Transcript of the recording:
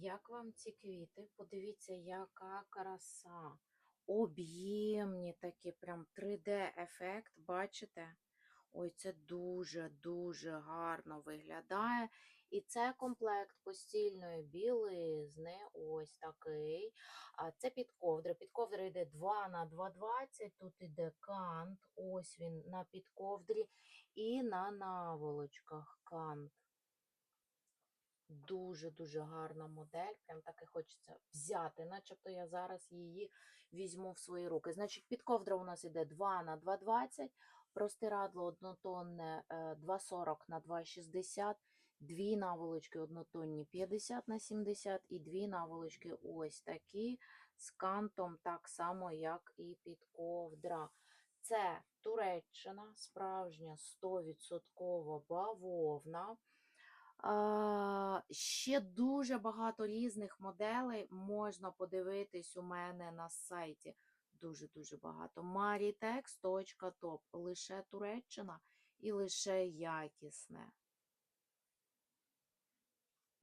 Як вам ці квіти? Подивіться, яка краса. Об'ємні такі, прям 3D-ефект, бачите? Ой, це дуже-дуже гарно виглядає. І це комплект постільної білизни, ось такий. А це підковдра. Підковдра йде 2 на 2,20. Тут іде кант, ось він на підковдрі, і на наволочках кант. Дуже-дуже гарна модель. Прям так і хочеться взяти, начебто я зараз її візьму в свої руки. Значить, підковдра у нас іде 2 на 2,20, простирадло однотонне е, 2,40 на 2,60, дві наволочки однотонні 50 на 70 і дві наволочки ось такі з кантом, так само, як і підковдра. Це Туреччина, справжня 100% бавовна. Ще дуже багато різних моделей можна подивитись у мене на сайті. Дуже-дуже багато. maritex.top. Лише Туреччина і лише якісне.